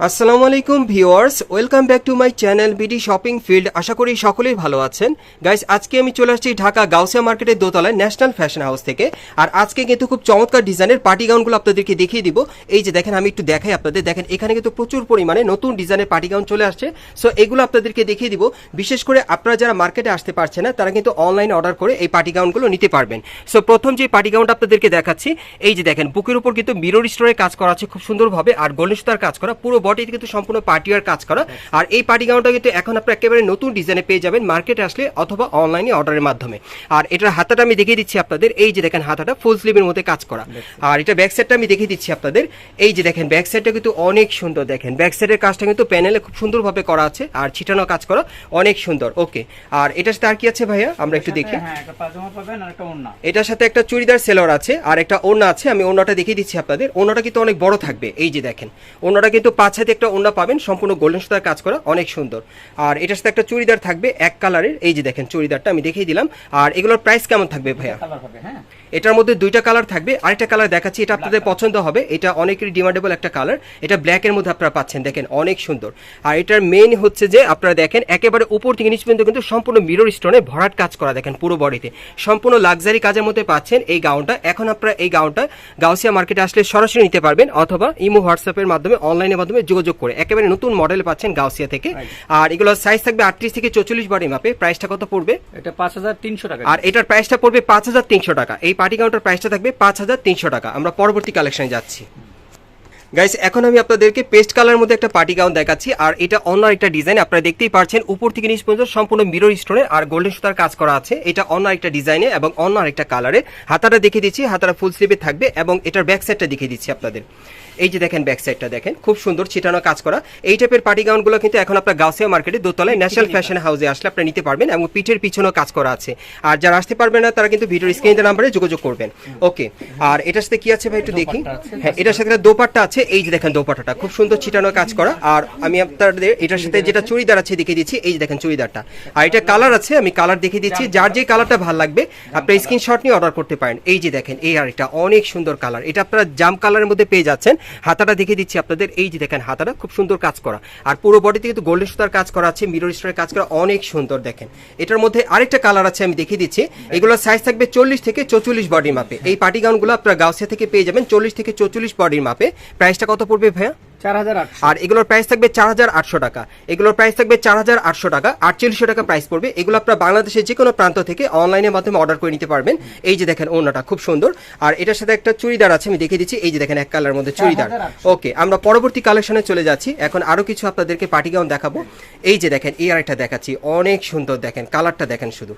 আসসালামু আলাইকুম viewers, welcome back to my channel BD shopping field. আশা করি সকলেই ভালো আছেন। গাইস, আজকে আমি চলে আসছি ঢাকা গাউসিয়া মার্কেটের দোতলায় ন্যাশনাল ফ্যাশন হাউস থেকে। আর আজকে কিন্তু খুব চমৎকার ডিজাইনের পার্টি গাউনগুলো আপনাদেরকে দেখিয়ে দিব। এই যে দেখেন, আমি একটু দেখাই আপনাদের। দেখেন, এখানে কিন্তু প্রচুর পরিমাণে নতুন ডিজাইনের পার্টি গাউন চলে আসছে। সো এগুলো আপনাদেরকে দেখিয়ে দিব। বিশেষ করে আপনারা যারা মার্কেটে আসতে পারছে না, তারা কিন্তু অনলাইন অর্ডার করে এই পার্টি গাউনগুলো নিতে পারবেন। সো প্রথম যে পার্টি গাউনটা আপনাদেরকে দেখাচ্ছি, এই যে দেখেন, বুকের উপর কিন্তু মিরর স্টোরে কাজ করা আছে খুব সুন্দরভাবে। আর গোল্ডেন সুতার কাজ করা পুরো বডিতে কিন্তু সম্পূর্ণ পার্টিওয়ার কাজ করা। আর এই পার্টি গাউনটা কিন্তু এখন আপনারা একেবারে নতুন ডিজাইনে পেয়ে যাবেন মার্কেটে আসলে অথবা অনলাইনে অর্ডারের মাধ্যমে। আর এটার হাতাটা আমি দেখিয়ে দিচ্ছি আপনাদের। এই যে দেখেন হাতাটা ফুল স্লিভের মধ্যে কাজ করা। আর এটা ব্যাক সাইডটা আমি দেখিয়ে দিচ্ছি আপনাদের। এই যে দেখেন ব্যাক সাইডটা কিন্তু অনেক সুন্দর দেখেন। ব্যাক সাইডের কাজটা কিন্তু প্যানেলে খুব সুন্দরভাবে করা আছে আর ছিটানো কাজ করা অনেক সুন্দর। ওকে আর এটার সাথে আর কি আছে ভাইয়া? আমরা একটু দেখি। হ্যাঁ একটা পাজামা পাবেন আর একটা ওড়না। এটার সাথে একটা চুড়িদার সেলর আছে আর একটা ওড়না আছে। আমি ওড়নাটা দেখিয়ে দিচ্ছি আপনাদের। ওড়নাটা কিন্তু অনেক বড় থাকবে। এই যে দেখেন। ওড়নাটা কিন্তু পাঁচ হাতে একটা ওড়না পাবেন সম্পূর্ণ গোল্ডেন সুতার কাজ করা অনেক সুন্দর। আর এটার সাথে একটা চুড়িদার থাকবে এক কালারের এই যে দেখেন চুড়িদারটা আমি দেখিয়ে দিলাম। আর এগুলোর প্রাইস কেমন থাকবে ভাইয়া? হ্যাঁ। এটার মধ্যে দুইটা কালার থাকবে আরেকটা কালার দেখাচ্ছি এটা আপনাদের পছন্দ হবে এটা অনেকেরই ডিমান্ডেবল একটা কালার এটা ব্ল্যাকের মধ্যে আপনারা পাচ্ছেন দেখেন অনেক সুন্দর। আর এটার মেইন হচ্ছে যে আপনারা দেখেন একেবারে উপর থেকে নিচ পর্যন্ত কিন্তু সম্পূর্ণ মিরর স্টোনে ভরাট কাজ করা দেখেন পুরো বডিতে সম্পূর্ণ লাক্সারি কাজের মধ্যে পাচ্ছেন এই গাউনটা এখন আপনারা এই গাউনটা গাউসিয়া মার্কেটে আসলে সরাসরি নিতে পারবেন অথবা ইমো হোয়াটসঅ্যাপের মাধ্যমে অনলাইনের মাধ্যমে যোগাযোগ করে। একেবারে নতুন মডেল পাচ্ছেন গাউসিয়া থেকে। আর এগুলোর সাইজ থাকবে আটত্রিশ থেকে চৌচল্লিশ বডি মাপে প্রাইসটা কত পড়বে? এটা পাঁচ হাজার তিনশো টাকা। আর এটার প্রাইসটা পড়বে পাঁচ হাজার তিনশো টাকা। এই পার্টি কাউন্টার প্রাইসটা থাকবে পাঁচ হাজার তিনশো টাকা। আমরা পরবর্তী কালেকশনে যাচ্ছি। গাইস এখন আমি আপনাদেরকে পেস্ট কালার মধ্যে একটা পার্টি গাউন দেখাচ্ছি। আর এটা অন্য একটা ডিজাইন আপনারা দেখতেই পারছেন। উপর থেকে নিচ পর্যন্ত সম্পূর্ণ মিরর স্টোনে আর গোল্ডেন সুতার কাজ করা আছে। এটা অন্য একটা ডিজাইনে এবং অন্য আরেকটা কালারে হাতাটা দেখিয়ে দিচ্ছি। হাতাটা ফুল স্লিভে থাকবে এবং এটার ব্যাক সাইডটা দেখিয়ে দিচ্ছি আপনাদের। এই যে দেখেন ব্যাক সাইডটা দেখেন খুব সুন্দর ছিটানো কাজ করা। এই টাইপের পার্টি গাউনগুলো কিন্তু এখন আপনার গাউসিয়া মার্কেটে দোতলায় ন্যাশনাল ফ্যাশন হাউসে আসলে আপনারা নিতে পারবেন এবং পিঠের পিছনেও কাজ করা আছে। আর যারা আসতে পারবেন না তারা কিন্তু ভিডিওর স্ক্রিনের নাম্বারে যোগাযোগ করবেন। ওকে আর এটার সাথে কি আছে ভাই একটু দেখি? হ্যাঁ এটার সাথে একটা দোপাট্টা আছে। এই যে দেখেন দোপাট্টাটা খুব সুন্দর ছিটানো কাজ করা। আর আমি আপনাদের এটার সাথে যেটা চুড়িদার আছে দেখিয়ে দিচ্ছি। এই যে দেখেন চুড়িদারটা। আর এটা কালার আছে আমি কালার দেখিয়ে দিচ্ছি। যার যে কালারটা ভালো লাগবে আপনি স্ক্রিনশট নিয়ে অর্ডার করতে পারেন। এই যে দেখেন এই আর এটা অনেক সুন্দর কালার এটা আপনারা জাম কালারের মধ্যে পেয়ে যাচ্ছেন। হাতাটা দেখিয়ে দিচ্ছি আপনাদের। এই যে দেখেন হাতাটা, খুব সুন্দর কাজ করা। আর পুরো বডিতে কিন্তু গোল্ডেন সুতার কাজ করা আছে মিরর স্টোরের কাজ করা অনেক সুন্দর দেখেন। এটার মধ্যে আরেকটা কালার আছে, আমি দেখিয়ে দিচ্ছি। এগুলোর সাইজ থাকবে চল্লিশ থেকে চৌচল্লিশ বডির মাপে এই পার্টি গাউনগুলো আপনারা গাউসিয়া থেকে পেয়ে যাবেন চল্লিশ থেকে চৌচল্লিশ বডির মাপে প্রাইসটা কত পড়বে ভাইয়া? আর এগুলোর প্রাইস থাকবে চার হাজার আটশো টাকা। এগুলোর প্রাইস থাকবে চার হাজার আটশো টাকা আটচল্লিশশো টাকা প্রাইস পড়বে। এগুলো আপনারা বাংলাদেশের যে কোনো প্রান্ত থেকে অনলাইনের মাধ্যমে অর্ডার করে নিতে পারবেন। এই যে দেখেন ওনাটা খুব সুন্দর। আর এটার সাথে একটা চুড়িদার আছে আমি দেখিয়ে দিচ্ছি। এই যে দেখেন এক কালার মধ্যে চুড়িদার। ওকে আমরা পরবর্তী কালেকশনে চলে যাচ্ছি। এখন আরও কিছু আপনাদেরকে পার্টি গাউন দেখাবো। এই যে দেখেন এই আরেকটা দেখাচ্ছি। অনেক সুন্দর দেখেন কালারটা দেখেন শুধু।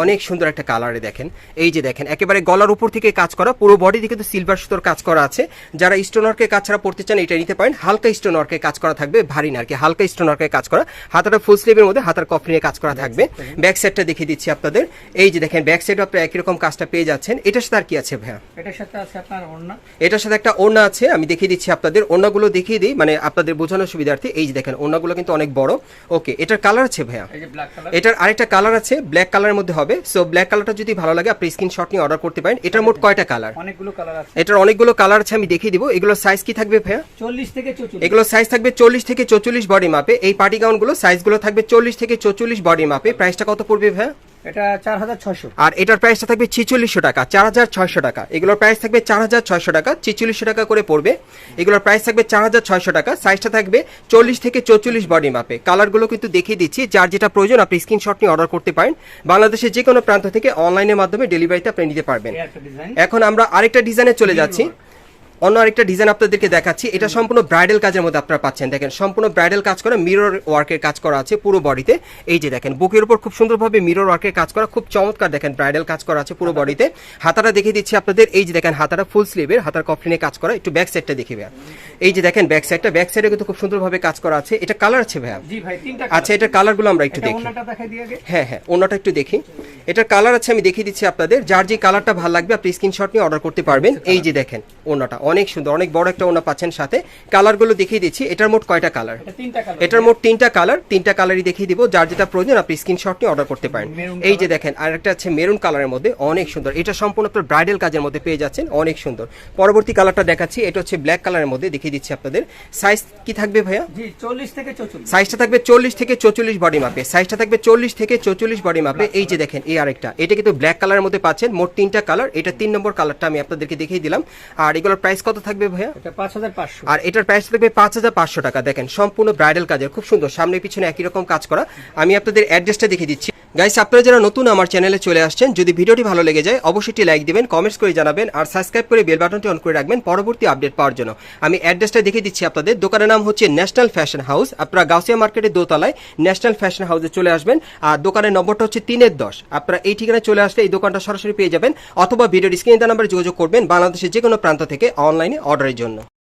অনেক সুন্দর একটা কালারে দেখেন। এই যে দেখেন একেবারে গলার উপর থেকে কাজ করা পুরো বডি থেকে কিন্তু সিলভার সুতোর কাজ করা আছে। যারা স্টোনওয়ার্কে কাজ ছাড়া পড়তে চান এটা নিতে পারেন। হালকা স্টোনওয়ার্কে কাজ করা থাকবে ভারী না আর কি হালকা স্টোনওয়ার্কে কাজ করা। হাতাটা ফুল স্লিভের মধ্যে হাতার কফ নিয়ে কাজ করা থাকবে। ব্যাক সাইডটা দেখিয়ে দিচ্ছি আপনাদের। এই যে দেখেন ব্যাক সাইড আপনারা একই রকম কাজটা পেয়ে যাচ্ছেন। এটার সাথে আর কি আছে ভাইয়া? এটার সাথে আছে আপনার ওড়না। এটার সাথে একটা ওড়না আছে আমি দেখিয়ে দিচ্ছি আপনাদের। ওড়নাগুলো দেখিয়ে দিই মানে আপনাদের বোঝানোর সুবিধার্থে। এই যে দেখেন ওড়নাগুলো কিন্তু অনেক বড়। ওকে এটার কালার আছে ভাইয়া? এই যে ব্ল্যাক কালার এটার আরেকটা কালার আছে ব্ল্যাক কালারের মধ্যে হবে। সো ব্ল্যাক কালারটা যদি ভালো লাগে আপনি স্ক্রিনশট নিয়ে অর্ডার করতে পারেন। এটার মোট কয়টা কালার অনেকগুলো কালার আছে। এটার অনেকগুলো কালার আছে আমি দেখিয়ে দিব। এগুলোর সাইজ কি থাকবে ভাইয়া? চল্লিশ থেকে এগুলোর সাইজ থাকবে চল্লিশ থেকে চৌচল্লিশ বডি মাপে এই পার্টি গাউনগুলো সাইজগুলো থাকবে চল্লিশ থেকে চৌচল্লিশ বডি মাপে প্রাইসটা কত পড়বে ভাইয়া? এটা চার হাজার ছয়শো। আর এটার প্রাইসটা থাকবে ছিচল্লিশশো টাকা চার হাজার ছয়শো টাকা। এগুলোর প্রাইস থাকবে চার হাজার ছয়শো টাকা ছিচল্লিশশো টাকা করে পড়বে। এগুলোর প্রাইস থাকবে চার হাজার ছয়শো টাকা সাইজটা থাকবে চল্লিশ থেকে চৌচল্লিশ বডি মাপে কালারগুলো কিন্তু দেখিয়ে দিচ্ছি যার যেটা প্রয়োজন আপনি স্ক্রিনশট নিয়ে অর্ডার করতে পারেন। বাংলাদেশের যে কোনো প্রান্ত থেকে অনলাইনের মাধ্যমে ডেলিভারিতে আপনি নিতে পারবেন। এখন আমরা আরেকটা ডিজাইনে চলে যাচ্ছি। অন্য আরেকটা ডিজাইন আপনাদেরকে দেখাচ্ছি। এটা সম্পূর্ণ ব্রাইডাল কাজের মধ্যে আপনারা পাচ্ছেন। দেখেন সম্পূর্ণ ব্রাইডাল কাজ করা মিরর ওয়ার্কের কাজ করা আছে পুরো বডিতে এই যে দেখেন বুকের উপর খুব সুন্দরভাবে মিরর ওয়ার্কের কাজ করা খুব চমৎকার দেখেন ব্রাইডাল কাজ করা আছে পুরো বডিতে হাতাটা দেখিয়ে দিচ্ছি আপনাদের এই যে দেখেন হাতাটা ফুল স্লিভের হাতার কফলিনে কাজ করা একটু ব্যাক সাইডটা দেখিবে এই যে দেখেন ব্যাক সাইডটা ব্যাক সাইডে কিন্তু খুব সুন্দরভাবে কাজ করা আছে। এটা কালার আছে ভাইয়া? জি ভাই তিনটা আচ্ছা এটার কালারগুলো আমরা একটু দেখি। হ্যাঁ হ্যাঁ অন্যটা একটু দেখি। এটার কালার আছে আমি দেখিয়ে দিচ্ছি আপনাদের। যার যে কালারটা ভালো লাগবে আপনি স্ক্রিনশট নিয়ে অর্ডার করতে পারবেন। এই যে দেখেন অন্যটা অনেক সুন্দর অনেক বড় একটা ওনা পাচ্ছেন সাথে। কালারগুলো দেখিয়ে দিচ্ছি এটার মোট কয়টা কালার এটা তিনটা কালার এটার মোট তিনটা কালার তিনটা কালারই দেখিয়ে দিব। যার যেটা প্রয়োজন আপনি স্ক্রিনশট নিয়ে অর্ডার করতে পারেন। এই যে দেখেন আর একটা আছে মেরুন কালারের মধ্যে অনেক সুন্দর। এটা সম্পূর্ণ আপনার ব্রাইডাল কাজের মধ্যে পেয়ে যাচ্ছেন অনেক সুন্দর। পরবর্তী কালারটা দেখাচ্ছি এটা হচ্ছে ব্ল্যাক কালারের মধ্যে দেখিয়ে দিচ্ছি আপনাদের। সাইজ কি থাকবে ভাইয়া? জি চল্লিশ থেকে চৌচল্লিশ। সাইজটা থাকবে চল্লিশ থেকে চৌচল্লিশ বডি মাপে সাইজটা থাকবে চল্লিশ থেকে চৌচল্লিশ বডি মাপে এই যে দেখেন এই আরেকটা। এটা কিন্তু ব্ল্যাক কালারের মধ্যে পাচ্ছেন মোট তিনটা কালার এটা তিন নম্বর কালারটা আমি আপনাদেরকে দেখিয়ে দিলাম। আর এগুলোর প্রাইস কত থাকবে ভাইয়া? এটা পাঁচ হাজার পাঁচশো। আর এটার প্রাইস থাকবে পাঁচ হাজার পাঁচশো টাকা। দেখেন সম্পূর্ণ ব্রাইডাল কাজের। খুব সুন্দর সামনে পিছনে একই রকম কাজ করা। আমি আপনাদের অ্যাড্রেসটা দেখিয়ে দিচ্ছি। গাইস আপনারা যারা নতুন আমার চ্যানেলে চলে আসছেন, যদি ভিডিওটি ভালো লেগে যায়, অবশ্যই লাইক দিবেন কমেন্টস করে জানাবেন, আর সাবস্ক্রাইব করে বেল বাটনটি অন করে রাখবেন পরবর্তী আপডেট পাওয়ার জন্য। আমি অ্যাড্রেসটা দেখিয়ে দিচ্ছি আপনাদের। দোকানের নাম হচ্ছে ন্যাশনাল ফ্যাশন হাউস আপনারা গাউসিয়া মার্কেটের দোতলায় ন্যাশনাল ফ্যাশন হাউসে চলে আসবেন। আর দোকানের নম্বরটা হচ্ছে তিনের দশ। আপনারা এই ঠিকানায় চলে আসলে এই দোকানটা সরাসরি পেয়ে যাবেন, অথবা ভিডিওর স্ক্রিনে নাম্বারে যোগাযোগ করবেন বাংলাদেশের যে কোনো প্রান্ত থেকে অনলাইনে অর্ডারের জন্য।